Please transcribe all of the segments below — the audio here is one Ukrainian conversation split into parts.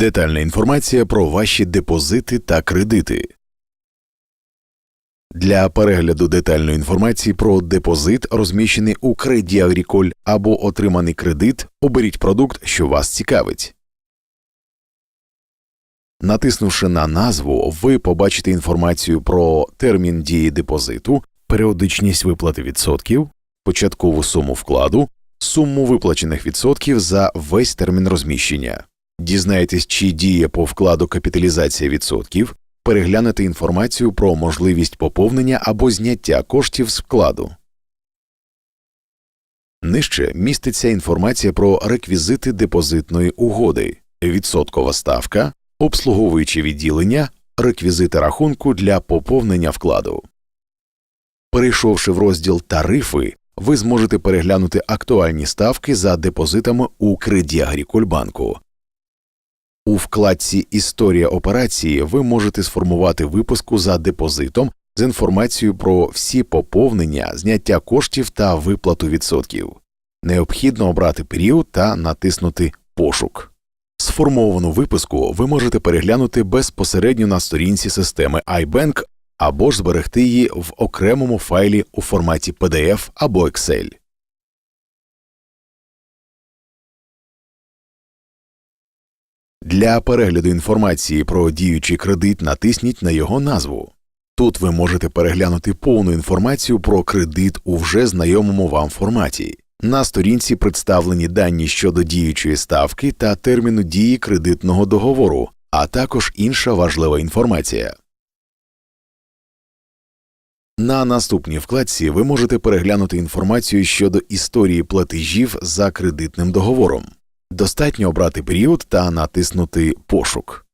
Детальна інформація про ваші депозити та кредити. Для перегляду детальної інформації про депозит, розміщений у Credit Agricole або отриманий кредит, оберіть продукт, що вас цікавить. Натиснувши на назву, ви побачите інформацію про термін дії депозиту, періодичність виплати відсотків, початкову суму вкладу, суму виплачених відсотків за весь термін розміщення. Дізнаєтесь, чи діє по вкладу капіталізація відсотків, переглянете інформацію про можливість поповнення або зняття коштів з вкладу. Нижче міститься інформація про реквізити депозитної угоди, відсоткова ставка, обслуговуючі відділення, реквізити рахунку для поповнення вкладу. Перейшовши в розділ Тарифи, ви зможете переглянути актуальні ставки за депозитами у Credit банку. У вкладці Історія операції ви можете сформувати випуску за депозитом з інформацією про всі поповнення, зняття коштів та виплату відсотків. Необхідно обрати період та натиснути Пошук. Сформовану виписку ви можете переглянути безпосередньо на сторінці системи iBank або ж зберегти її в окремому файлі у форматі PDF або Excel. Для перегляду інформації про діючий кредит натисніть на його назву. Тут ви можете переглянути повну інформацію про кредит у вже знайомому вам форматі. На сторінці представлені дані щодо діючої ставки та терміну дії кредитного договору, а також інша важлива інформація. На наступній вкладці ви можете переглянути інформацію щодо історії платежів за кредитним договором. Достатньо обрати період та натиснути Пошук.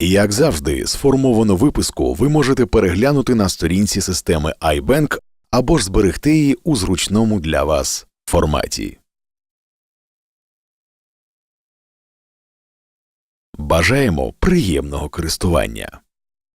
Як завжди, сформовану виписку ви можете переглянути на сторінці системи iBank або ж зберегти її у зручному для вас форматі. Бажаємо приємного користування.